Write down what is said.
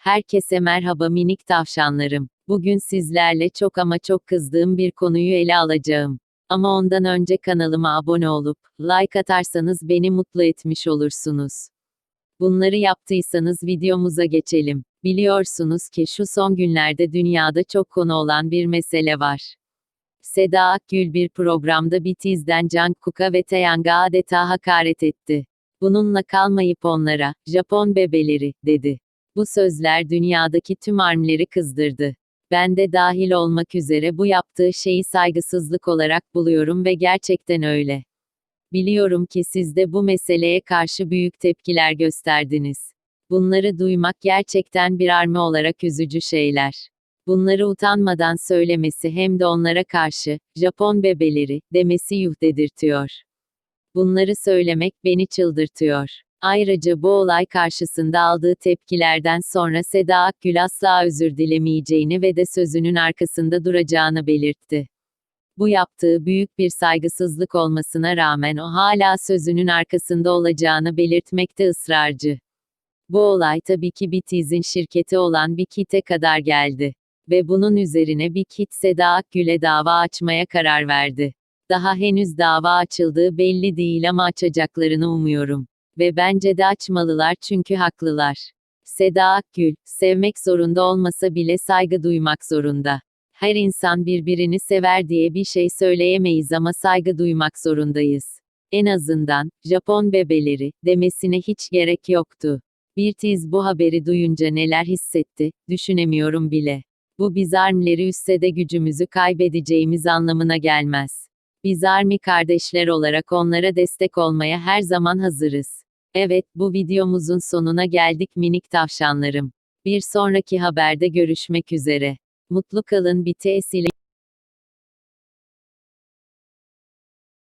Herkese merhaba minik tavşanlarım. Bugün sizlerle çok ama çok kızdığım bir konuyu ele alacağım. Ama ondan önce kanalıma abone olup, like atarsanız beni mutlu etmiş olursunuz. Bunları yaptıysanız videomuza geçelim. Biliyorsunuz ki şu son günlerde dünyada çok konu olan bir mesele var. Seda Akgül bir programda BTS'den Jungkook'a ve Taeyang'a adeta hakaret etti. Bununla kalmayıp onlara, Japon bebeleri, dedi. Bu sözler dünyadaki tüm armleri kızdırdı. Ben de dahil olmak üzere bu yaptığı şeyi saygısızlık olarak buluyorum ve gerçekten öyle. Biliyorum ki siz de bu meseleye karşı büyük tepkiler gösterdiniz. Bunları duymak gerçekten bir army olarak üzücü şeyler. Bunları utanmadan söylemesi hem de onlara karşı, Japon bebeleri, demesi yuh dedirtiyor. Bunları söylemek beni çıldırtıyor. Ayrıca bu olay karşısında aldığı tepkilerden sonra Seda Akgül asla özür dilemeyeceğini ve de sözünün arkasında duracağını belirtti. Bu yaptığı büyük bir saygısızlık olmasına rağmen o hala sözünün arkasında olacağını belirtmekte ısrarcı. Bu olay tabii ki BTS'in şirketi olan Bikit'e kadar geldi. Ve bunun üzerine Bikit Seda Akgül'e dava açmaya karar verdi. Daha henüz dava açıldığı belli değil ama açacaklarını umuyorum. Ve bence de açmalılar çünkü haklılar. Seda Akgül, sevmek zorunda olmasa bile saygı duymak zorunda. Her insan birbirini sever diye bir şey söyleyemeyiz ama saygı duymak zorundayız. En azından, Japon bebeleri, demesine hiç gerek yoktu. Bir tiz bu haberi duyunca neler hissetti, düşünemiyorum bile. Bu biz armleri üstse de gücümüzü kaybedeceğimiz anlamına gelmez. Biz army kardeşler olarak onlara destek olmaya her zaman hazırız. Evet, bu videomuzun sonuna geldik minik tavşanlarım. Bir sonraki haberde görüşmek üzere. Mutlu kalın BTS ile